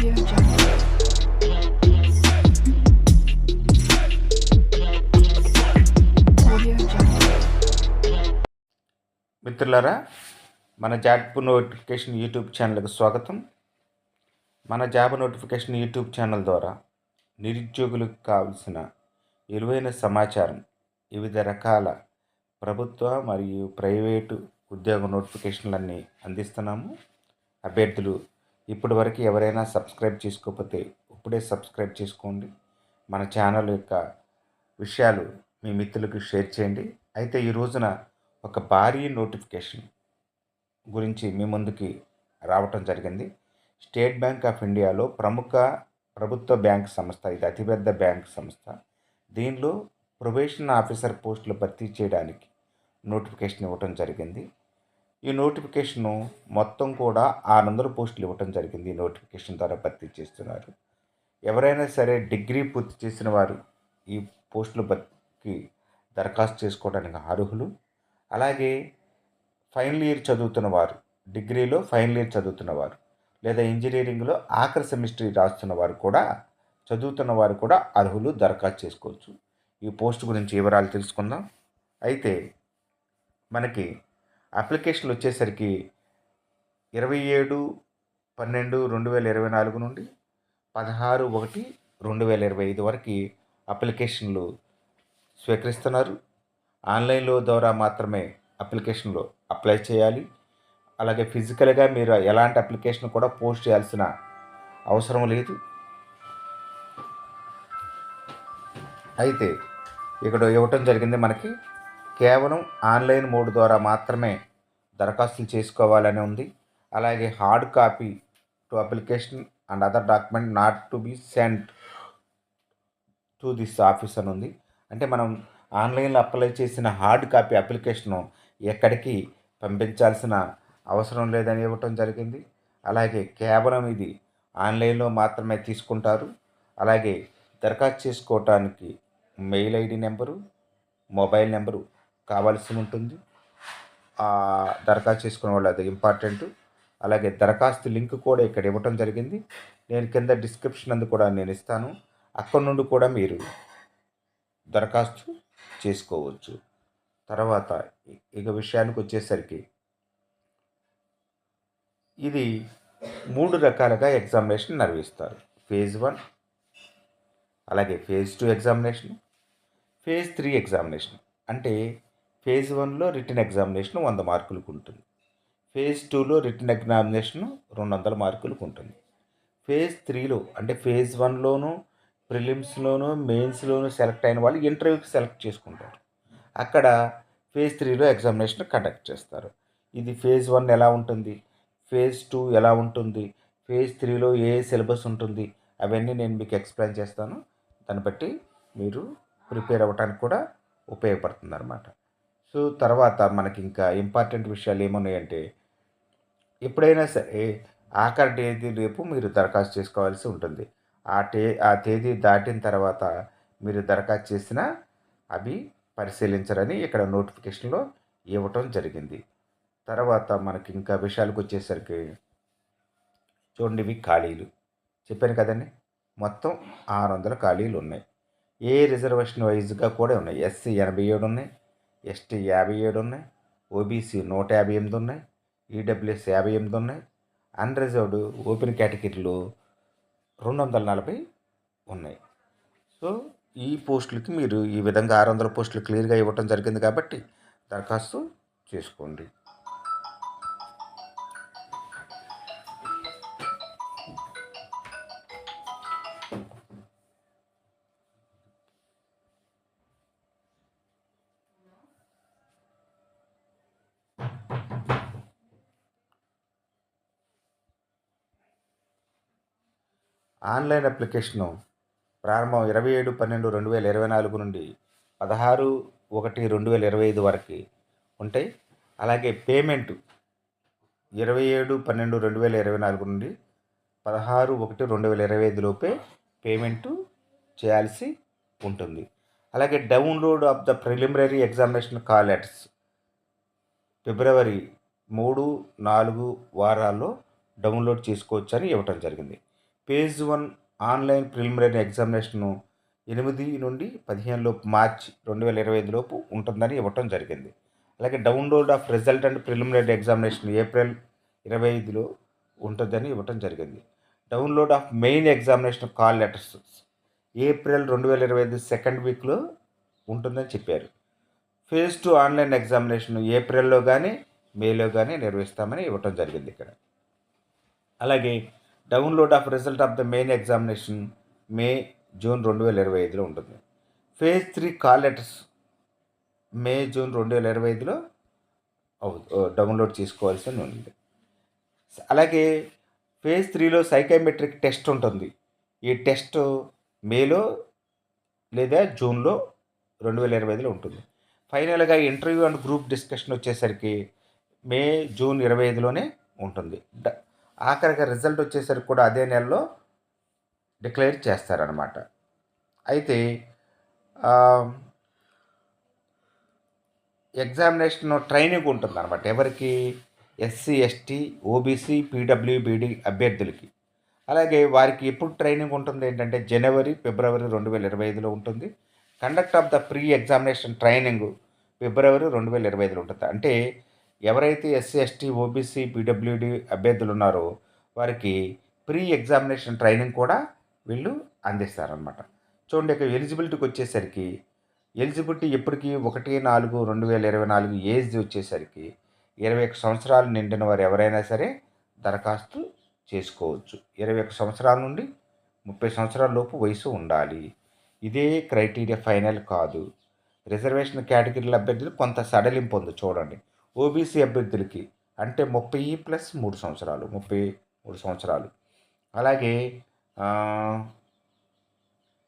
మిత్రులారా మన job notification YouTube ఛానల్కి స్వాగతం. మన జాబ్ నోటిఫికేషన్ యూట్యూబ్ ఛానల్ ద్వారా నిరుద్యోగులకు కావలసిన విలువైన సమాచారం వివిధ రకాల ప్రభుత్వ మరియు ప్రైవేటు ఉద్యోగ నోటిఫికేషన్లన్నీ అందిస్తున్నాము. అభ్యర్థులు ఇప్పటి వరకు ఎవరైనా సబ్స్క్రైబ్ చేసుకోకపోతే ఇప్పుడే సబ్స్క్రైబ్ చేసుకోండి. మన ఛానల్ యొక్క విషయాలు మీ మిత్రులకు షేర్ చేయండి. అయితే ఈ రోజున ఒక భారీ నోటిఫికేషన్ గురించి మీ ముందుకి రావటం జరిగింది. స్టేట్ బ్యాంక్ ఆఫ్ ఇండియాలో ప్రముఖ ప్రభుత్వ బ్యాంక్ సంస్థ ఇది అతిపెద్ద బ్యాంక్ సంస్థ దీనిలో ప్రొబేషన్ ఆఫీసర్ పోస్టులు భర్తీ చేయడానికి నోటిఫికేషన్ ఇవ్వటం జరిగింది. ఈ నోటిఫికేషను మొత్తం కూడా ఆరు వందల పోస్టులు ఇవ్వటం జరిగింది. ఈ నోటిఫికేషన్ ద్వారా భర్తీ చేస్తున్నారు. ఎవరైనా సరే డిగ్రీ పూర్తి చేసిన వారు ఈ పోస్టులు భర్తీకి దరఖాస్తు చేసుకోవడానికి అర్హులు. అలాగే ఫైనల్ ఇయర్ చదువుతున్న వారు డిగ్రీలో ఫైనల్ ఇయర్ చదువుతున్న వారు లేదా ఇంజనీరింగ్లో ఆఖరి సెమిస్టర్ రాస్తున్న వారు కూడా చదువుతున్న వారు కూడా అర్హులు దరఖాస్తు చేసుకోవచ్చు. ఈ పోస్ట్ గురించి వివరాలు తెలుసుకుందాం. అయితే మనకి అప్లికేషన్లు వచ్చేసరికి ఇరవై ఏడు పన్నెండు రెండు వేల ఇరవై నాలుగు నుండి పదహారు ఒకటి రెండు వేల ఇరవై ఐదు వరకు అప్లికేషన్లు స్వీకరిస్తున్నారు. ఆన్లైన్లో ద్వారా మాత్రమే అప్లికేషన్లో అప్లై చేయాలి. అలాగే ఫిజికల్గా మీరు ఎలాంటి అప్లికేషన్ కూడా పోస్ట్ చేయాల్సిన అవసరం లేదు. అయితే ఇక్కడ ఇవ్వటం జరిగింది మనకి కేవలం ఆన్లైన్ మోడ్ ద్వారా మాత్రమే దరఖాస్తులు చేసుకోవాలని ఉంది. అలాగే hard copy to application and other document not to be sent to this office అని ఉంది. అంటే మనం ఆన్లైన్లో అప్లై చేసిన హార్డ్ కాపీ అప్లికేషను ఎక్కడికి పంపించాల్సిన అవసరం లేదని ఇవ్వటం జరిగింది. అలాగే కేవలం ఇది ఆన్లైన్లో మాత్రమే తీసుకుంటారు. అలాగే దరఖాస్తు చేసుకోవటానికి mail ID number mobile number కావాల్సి ఉంటుంది ఆ దరఖాస్తు చేసుకునే వాళ్ళు అది ఇంపార్టెంట్. అలాగే దరఖాస్తు లింక్ కూడా ఇక్కడ ఇవ్వటం జరిగింది. నేను కింద డిస్క్రిప్షన్ అందు కూడా నేను ఇస్తాను. అక్కడ నుండి కూడా మీరు దరఖాస్తు చేసుకోవచ్చు. తర్వాత ఇక విషయానికి వచ్చేసరికి ఇది మూడు రకాలుగా ఎగ్జామినేషన్ నిర్వహిస్తారు. ఫేజ్ వన్ అలాగే phase two examination phase three examination. అంటే ఫేజ్ వన్లో రిటర్న్ ఎగ్జామినేషన్ వంద మార్కులకు ఉంటుంది. ఫేజ్ టూలో రిటర్న్ ఎగ్జామినేషన్ రెండు వందల మార్కులకు ఉంటుంది. ఫేజ్ త్రీలో అంటే ఫేజ్ వన్లోనూ ప్రిలిమ్స్లోనూ మెయిన్స్లోనూ సెలెక్ట్ అయిన వాళ్ళు ఇంటర్వ్యూకి సెలెక్ట్ చేసుకుంటారు. అక్కడ ఫేజ్ త్రీలో ఎగ్జామినేషన్ కండక్ట్ చేస్తారు. ఇది ఫేజ్ వన్ ఎలా ఉంటుంది? ఫేజ్ టూ ఎలా ఉంటుంది? ఫేజ్ త్రీలో ఏ సిలబస్ ఉంటుంది? అవన్నీ నేను మీకు ఎక్స్ప్లెయిన్ చేస్తాను. దాన్ని బట్టి మీరు ప్రిపేర్ అవ్వడానికి కూడా ఉపయోగపడుతుంది అన్నమాట సో తర్వాత మనకి ఇంకా ఇంపార్టెంట్ విషయాలు ఏమున్నాయంటే ఎప్పుడైనా సరే ఆఖరి తేదీ రేపు మీరు దరఖాస్తు చేసుకోవాల్సి ఉంటుంది. ఆ టే ఆ తేదీ దాటిన తర్వాత మీరు దరఖాస్తు చేసినా అవి పరిశీలించరని ఇక్కడ నోటిఫికేషన్లో ఇవ్వటం జరిగింది. తర్వాత మనకి ఇంకా విషయాలకు వచ్చేసరికి చూడండి ఇవి ఖాళీలు. చెప్పాను కదండి మొత్తం ఆరు వందల ఖాళీలు ఉన్నాయి. ఏ రిజర్వేషన్ వైజ్గా కూడా ఉన్నాయి. ఎస్సీ ఎనభై ఏడు ఉన్నాయి. ఎస్టీ యాభై ఏడు ఉన్నాయి ఓబీసీ నూట యాభై ఎనిమిది ఉన్నాయి ఈడబ్ల్యూఎస్ యాభై ఎనిమిది ఉన్నాయి అన్రిజర్వ్డ్ ఓపెన్ కేటగిరీలో రెండు వందల నలభై ఉన్నాయి. సో ఈ పోస్టులకి మీరు ఈ విధంగా ఆరు వందల పోస్టులు క్లియర్గా ఇవ్వటం జరిగింది కాబట్టి దరఖాస్తు చేసుకోండి. ఆన్లైన్ అప్లికేషను ప్రారంభం ఇరవై ఏడు పన్నెండు రెండు వేల ఇరవై నాలుగు నుండి పదహారు ఒకటి రెండు వేల ఇరవై ఐదు వరకు ఉంటాయి. అలాగే పేమెంట్ ఇరవై ఏడు పన్నెండు రెండు వేల ఇరవై నాలుగు నుండి పదహారు ఒకటి రెండు వేల ఇరవై ఐదు లోపే పేమెంటు చేయాల్సి ఉంటుంది. అలాగే download of the preliminary examination call letters February మూడు నాలుగు వారాల్లో డౌన్లోడ్ చేసుకోవచ్చని ఇవ్వటం జరిగింది. ఫేజ్ వన్ ఆన్లైన్ ప్రిలిమినరీ ఎగ్జామినేషన్ను ఎనిమిది నుండి పదిహేను లోపు మార్చ్ రెండు వేల ఇరవై ఐదు లోపు ఉంటుందని ఇవ్వటం జరిగింది. అలాగే download of result and preliminary examination April ఇరవై ఐదులో ఉంటుందని ఇవ్వటం జరిగింది. Download of main examination call letters April రెండు వేల ఇరవై ఐదు సెకండ్ వీక్లో ఉంటుందని చెప్పారు. ఫేజ్ టూ ఆన్లైన్ ఎగ్జామినేషన్ ఏప్రిల్లో కానీ మేలో కానీ నిర్వహిస్తామని ఇవ్వటం జరిగింది ఇక్కడ. అలాగే download of result of the main examination May June రెండు వేల ఇరవై ఐదులో ఉంటుంది. Phase three call letters May June రెండు వేల ఇరవై ఐదులో డౌన్లోడ్ చేసుకోవాల్సి ఉంది. అలాగే ఫేజ్ త్రీలో సైకామెట్రిక్ టెస్ట్ ఉంటుంది. ఈ టెస్ట్ మేలో లేదా జూన్లో రెండు వేల ఇరవై ఐదులో ఉంటుంది. ఫైనల్గా ఇంటర్వ్యూ అండ్ గ్రూప్ డిస్కషన్ వచ్చేసరికి మే జూన్ ఇరవై ఐదులోనే ఉంటుంది. డ- ఆఖరిగా రిజల్ట్ వచ్చేసరికి కూడా అదే నెలలో డిక్లేర్ చేస్తారనమాట అయితే ఎగ్జామినేషన్ ట్రైనింగ్ ఉంటుంది అనమాట ఎవరికి? ఎస్సీ ఎస్టీ ఓబీసీ పీడబ్ల్యూబీడి అభ్యర్థులకి. అలాగే వారికి ఎప్పుడు ట్రైనింగ్ ఉంటుంది? ఏంటంటే జనవరి ఫిబ్రవరి రెండు వేల ఇరవై ఐదులో ఉంటుంది. Conduct of the pre examination training February రెండు వేల ఇరవై ఐదులో ఉంటుంది. అంటే ఎవరైతే ఎస్సీ ఎస్టీ ఓబీసీ పీడబ్ల్యూడి అభ్యర్థులు ఉన్నారో వారికి ప్రీ ఎగ్జామినేషన్ ట్రైనింగ్ కూడా వీళ్ళు అందిస్తారనమాట చూడండి ఇక ఎలిజిబిలిటీకి వచ్చేసరికి ఎలిజిబిలిటీ ఎప్పటికీ ఒకటి నాలుగు రెండు వేల ఇరవై నాలుగు ఏజ్ వచ్చేసరికి ఇరవై ఒక సంవత్సరాలు నిండిన వారు ఎవరైనా సరే దరఖాస్తు చేసుకోవచ్చు. ఇరవై ఒక సంవత్సరాల నుండి ముప్పై సంవత్సరాల లోపు వయసు ఉండాలి. ఇదే క్రైటీరియా ఫైనల్ కాదు. రిజర్వేషన్ కేటగిరీల అభ్యర్థులు కొంత సడలింపు ఉంది చూడండి. ఓబీసీ అభ్యర్థులకి అంటే ముప్పై ప్లస్ మూడు సంవత్సరాలు ముప్పై మూడు సంవత్సరాలు. అలాగే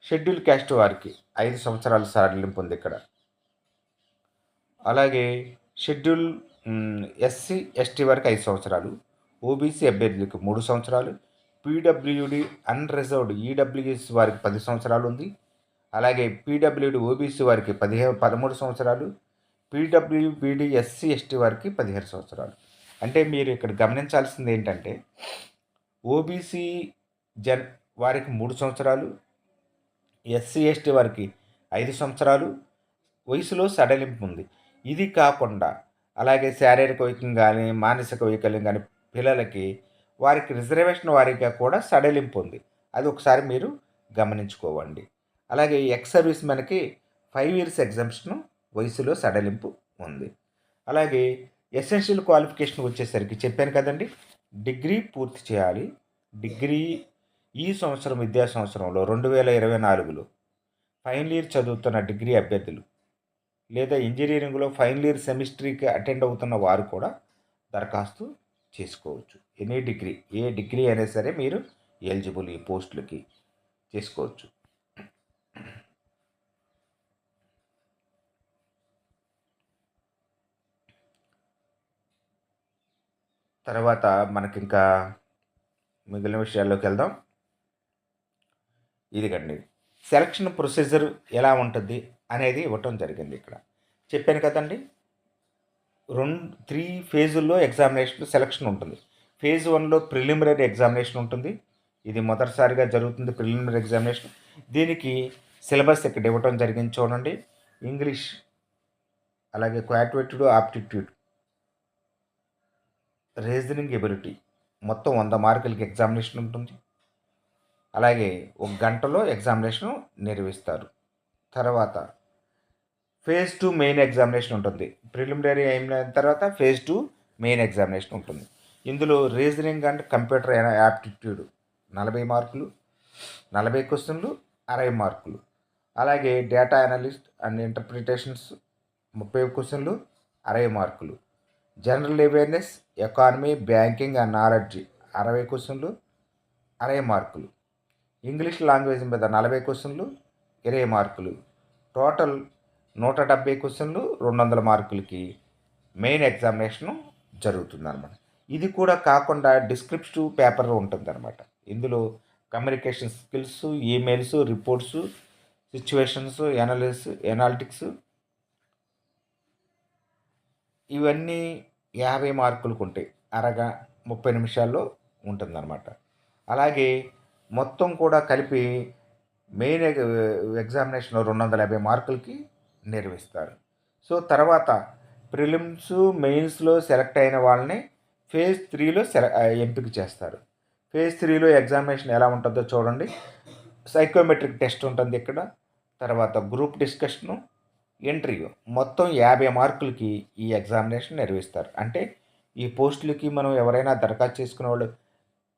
షెడ్యూల్ క్యాస్ట్ వారికి ఐదు సంవత్సరాలు సడలింపు ఉంది ఇక్కడ. అలాగే షెడ్యూల్ ఎస్సీ ఎస్టీ వారికి ఐదు సంవత్సరాలు ఓబీసీ అభ్యర్థులకు మూడు సంవత్సరాలు పీడబ్ల్యూడి అన్రిజర్వ్డ్ ఈడబ్ల్యూఎస్ వారికి పది సంవత్సరాలు ఉంది. అలాగే పీడబ్ల్యూడి ఓబీసీ వారికి పదిహేను పదమూడు సంవత్సరాలు పీడబ్ల్యూబీడి ఎస్సీ ఎస్టీ వారికి పదిహేను సంవత్సరాలు. అంటే మీరు ఇక్కడ గమనించాల్సింది ఏంటంటే ఓబీసీ జన్ వారికి మూడు సంవత్సరాలు ఎస్సీ ఎస్టీ వారికి ఐదు సంవత్సరాలు వయసులో సడలింపు ఉంది. ఇది కాకుండా అలాగే శారీరక వైకల్యం కానీ మానసిక వైకల్యం కానీ పిల్లలకి వారికి రిజర్వేషన్ వారిగా కూడా సడలింపు ఉంది. అది ఒకసారి మీరు గమనించుకోవండి. అలాగే ఎక్స్ సర్వీస్ మనకి ఫైవ్ ఇయర్స్ ఎగ్జామ్షన్ వయసులో సడలింపు ఉంది. అలాగే ఎసెన్షియల్ క్వాలిఫికేషన్ వచ్చేసరికి చెప్పాను కదండి డిగ్రీ పూర్తి చేయాలి. డిగ్రీ ఈ సంవత్సరం విద్యా సంవత్సరంలో రెండు వేల ఇరవై నాలుగులో ఫైనల్ ఇయర్ చదువుతున్న డిగ్రీ అభ్యర్థులు లేదా ఇంజనీరింగ్లో ఫైనల్ ఇయర్ సెమిస్టర్కి అటెండ్ అవుతున్న వారు కూడా దరఖాస్తు చేసుకోవచ్చు. ఎనీ డిగ్రీ ఏ డిగ్రీ అయినా సరే మీరు ఎలిజిబుల్ ఈ పోస్టులకి చేసుకోవచ్చు. తర్వాత మనకి ఇంకా మిగిలిన విషయాల్లోకి వెళ్దాం ఇదిగండి. సెలక్షన్ ప్రొసీజర్ ఎలా ఉంటుంది అనేది ఇవ్వటం జరిగింది ఇక్కడ. చెప్పాను కదండి. రెండు త్రీ ఫేజుల్లో ఎగ్జామినేషన్ సెలక్షన్ ఉంటుంది. ఫేజ్ వన్లో ప్రిలిమినరీ ఎగ్జామినేషన్ ఉంటుంది. ఇది మొదటిసారిగా జరుగుతుంది ప్రిలిమినరీ ఎగ్జామినేషన్. దీనికి సిలబస్ ఇక్కడ ఇవ్వటం జరిగింది చూడండి. ఇంగ్లీష్ అలాగే క్వాటివేటెడ్ ఆప్టిట్యూడ్ రీజనింగ్ ఎబిలిటీ. మొత్తం వంద మార్కులకి ఎగ్జామినేషన్ ఉంటుంది. అలాగే ఒక గంటలో ఎగ్జామినేషన్ నిర్వహిస్తారు. తర్వాత ఫేజ్ టూ మెయిన్ ఎగ్జామినేషన్ ఉంటుంది. ప్రిలిమినరీ అయిన తర్వాత ఫేజ్ టూ మెయిన్ ఎగ్జామినేషన్ ఉంటుంది. ఇందులో రీజనింగ్ అండ్ కంప్యూటర్ యాప్టిట్యూడ్ నలభై మార్కులు నలభై క్వశ్చన్లు అరవై మార్కులు. అలాగే డేటా అనలిస్ట్ అండ్ ఇంటర్ప్రిటేషన్స్ ముప్పై క్వశ్చన్లు అరవై మార్కులు. General awareness economy banking and knowledge అరవై క్వశ్చన్లు అరవై మార్కులు. ఇంగ్లీష్ లాంగ్వేజ్ మీద నలభై క్వశ్చన్లు ఇరవై మార్కులు. టోటల్ నూట డెబ్బై క్వశ్చన్లు రెండు వందల మార్కులకి మెయిన్ ఎగ్జామినేషన్ జరుగుతుంది అనమాట ఇది కూడా కాకుండా డిస్క్రిప్టివ్ పేపర్ ఉంటుంది అనమాట ఇందులో communication skills emails reports situations analysis analytics ఇవన్నీ యాభై మార్కులకు ఉంటాయి అరగా ముప్పై నిమిషాల్లో ఉంటుందన్నమాట. అలాగే మొత్తం కూడా కలిపి మెయిన్ ఎగ్జామినేషన్లో ఎగ్జామినేషన్ రెండు వందల యాభై మార్కులకి నిర్వహిస్తారు. సో తర్వాత ప్రిలిమ్స్ మెయిన్స్లో సెలెక్ట్ అయిన వాళ్ళని ఫేజ్ త్రీలో సెల ఎంపిక చేస్తారు. ఫేజ్ త్రీలో ఎగ్జామినేషన్ ఎలా ఉంటుందో చూడండి. సైకోమెట్రిక్ టెస్ట్ ఉంటుంది ఇక్కడ. తర్వాత గ్రూప్ డిస్కషను ఇంటర్వ్యూ. మొత్తం యాభై మార్కులకి ఈ ఎగ్జామినేషన్ నిర్వహిస్తారు. అంటే ఈ పోస్టులకి మనం ఎవరైనా దరఖాస్తు చేసుకునే వాళ్ళు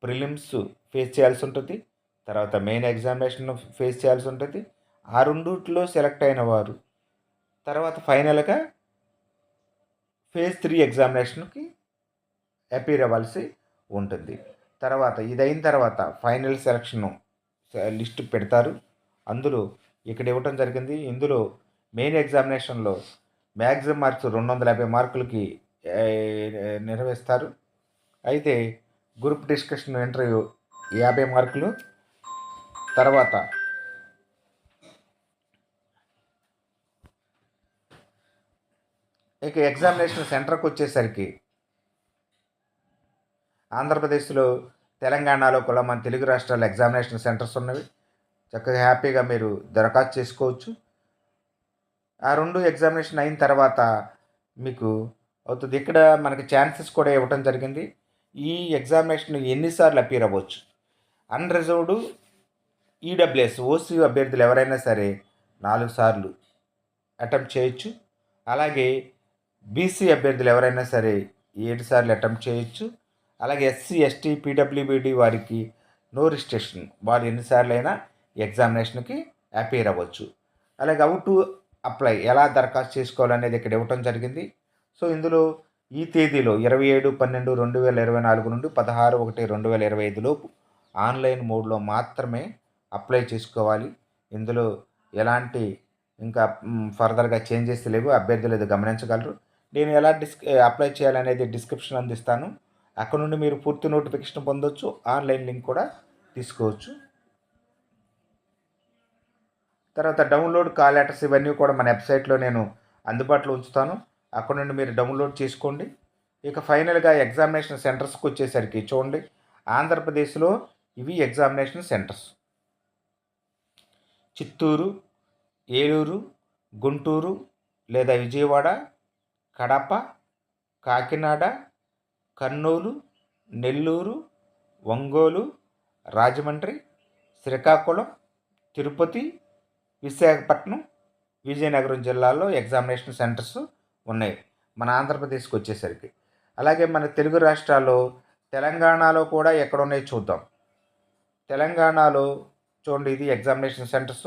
ప్రిలిమ్స్ ఫేస్ చేయాల్సి ఉంటుంది. తర్వాత మెయిన్ ఎగ్జామినేషన్ ఫేస్ చేయాల్సి ఉంటుంది. ఆ రెండుట్లో సెలెక్ట్ అయిన వారు. తర్వాత ఫైనల్గా ఫేజ్ త్రీ ఎగ్జామినేషన్కి అపీర్ అవ్వాల్సి ఉంటుంది. తర్వాత ఇది అయిన తర్వాత ఫైనల్ సెలక్షన్ లిస్ట్ పెడతారు. అందులో ఇక్కడ ఇవ్వటం జరిగింది. ఇందులో మెయిన్ ఎగ్జామినేషన్లో మ్యాక్సిమం మార్క్స్ రెండు వందల యాభై మార్కులకి నిర్వహిస్తారు. అయితే గ్రూప్ డిస్కషన్ ఇంటర్వ్యూ యాభై మార్కులు. తర్వాత ఇక ఎగ్జామినేషన్ సెంటర్కి వచ్చేసరికి ఆంధ్రప్రదేశ్లో తెలంగాణలో కూడా మన తెలుగు రాష్ట్రాల ఎగ్జామినేషన్ సెంటర్స్ ఉన్నవి. చక్కగా హ్యాపీగా మీరు దరఖాస్తు చేసుకోవచ్చు. ఆ రెండు ఎగ్జామినేషన్ అయిన తర్వాత మీకు అవుతుంది. ఇక్కడ మనకి ఛాన్సెస్ కూడా ఇవ్వటం జరిగింది. ఈ ఎగ్జామినేషన్ ఎన్నిసార్లు అపీర్ అవ్వచ్చు? అన్రిజర్వ్డ్ ఈడబ్ల్యూఎస్ ఓసీ అభ్యర్థులు ఎవరైనా సరే నాలుగు సార్లు అటెంప్ట్ చేయొచ్చు. అలాగే బీసీ అభ్యర్థులు ఎవరైనా సరే ఏడు సార్లు అటెంప్ట్ చేయొచ్చు. అలాగే ఎస్సీ ఎస్టీ పీడబ్ల్యూబీడి వారికి నో రిజిస్ట్రేషన్ వారు ఎన్నిసార్లు అయినా ఎగ్జామినేషన్కి అపీర్ అవ్వచ్చు. అలాగే అవుట్ టు అప్లై ఎలా దరఖాస్తు చేసుకోవాలనేది ఇక్కడ ఇవ్వటం జరిగింది. సో ఇందులో ఈ తేదీలో ఇరవై ఏడు పన్నెండు రెండు వేల ఇరవై నాలుగు నుండి పదహారు ఒకటి రెండు వేల ఇరవై ఐదులోపు ఆన్లైన్ మోడ్లో మాత్రమే అప్లై చేసుకోవాలి. ఇందులో ఎలాంటి ఇంకా ఫర్దర్గా చేంజెస్ లేవు. అభ్యర్థులు ఏదో గమనించగలరు. నేను ఎలా డిస్ అప్లై చేయాలనేది డిస్క్రిప్షన్ అందిస్తాను. అక్కడ నుండి మీరు పూర్తి నోటిఫికేషన్ పొందొచ్చు. ఆన్లైన్ లింక్ కూడా తీసుకోవచ్చు. తర్వాత డౌన్లోడ్ కాల్ లెటర్స్ ఇవన్నీ కూడా మన వెబ్సైట్లో నేను అందుబాటులో ఉంచుతాను. అక్కడ నుండి మీరు డౌన్లోడ్ చేసుకోండి. ఇక ఫైనల్గా ఎగ్జామినేషన్ సెంటర్స్కి వచ్చేసరికి చూడండి. ఆంధ్రప్రదేశ్లో ఇవి ఎగ్జామినేషన్ సెంటర్స్. చిత్తూరు ఏలూరు గుంటూరు లేదా విజయవాడ కడప కాకినాడ కర్నూలు నెల్లూరు ఒంగోలు రాజమండ్రి శ్రీకాకుళం తిరుపతి విశాఖపట్నం విజయనగరం జిల్లాల్లో ఎగ్జామినేషన్ సెంటర్స్ ఉన్నాయి. మన ఆంధ్రప్రదేశ్కి వచ్చేసరికి. అలాగే మన తెలుగు రాష్ట్రాల్లో తెలంగాణలో కూడా ఎక్కడ ఉన్నాయో చూద్దాం. తెలంగాణలో చూడండి ఇది ఎగ్జామినేషన్ సెంటర్స్